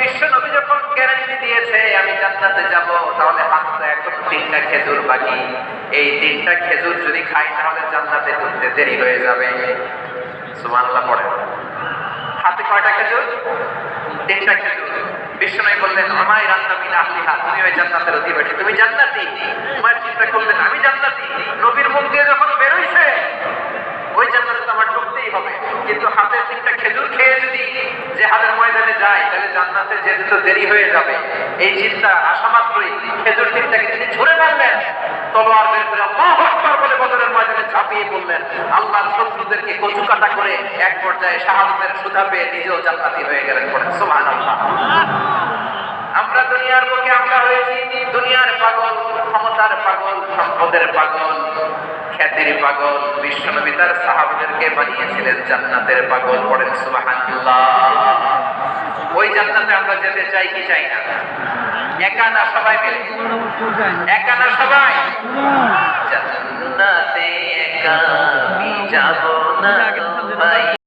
বিশ্ব নবী যখন গ্যারান্টি দিয়েছে, আমি জান্নাতে যাব, তাহলে হাত এখন তিনটা খেজুর বাকি। এই তিনটা খেজুর যদি খাই, তাহলে জান্নাতে ঢুকতে দেরি হয়ে যাবে। সুবহানাল্লাহ পড়ে। হাতে কয়টা খেজুর? তিনটা খেজুর। বিষ্ণু বললেন, আমায় রান্না তুমি ওই জান্নাতের অধিবাসী। তুমি জান্নাতি। তোমার চিন্তা করলেন, আমি জান্নাতি। নবীর মুখ দিয়ে যখন বেরোইছে ওই জান্নাতে তো আমার ঢুকতেই হবে কিন্তু হাতে তিনটা খেজুর খেয়ে যদি যে হাতের ময়দানে যায় তাহলে জান্নাতে যেতে তো দেরি হয়ে যাবে। এই চিন্তা আসা মাত্রই। খেজুর তিনটাকে তিনি ছুড়ে মারলেন। তলোয়ার বের করে বলে বদরের ময়দানে ঝাঁপিয়ে পড়লেন। আল্লাহর শত্রুদেরকে কচু কাটা করে এক পর্যায়ে সুধা পেয়ে নিজেও জান্নাতি হয়ে গেলেন আমরা দুনিয়ার আমরা হয়েছি দুনিয়ার পাগল, ক্ষমতার পাগল, সম্পদের পাগল, খ্যাতির পাগল, বিশ্বনবী তার সাহাবাদেরকে বানিয়েছিলেন জান্নাতের পাগল, পড়েন সুবহানাল্লাহ। জান্নাতে আমরা যেতে চাই কি চাই না? একা না সবাই মিলে? একা না সবাই? জান্নাতে একা আমি যাব না ভাই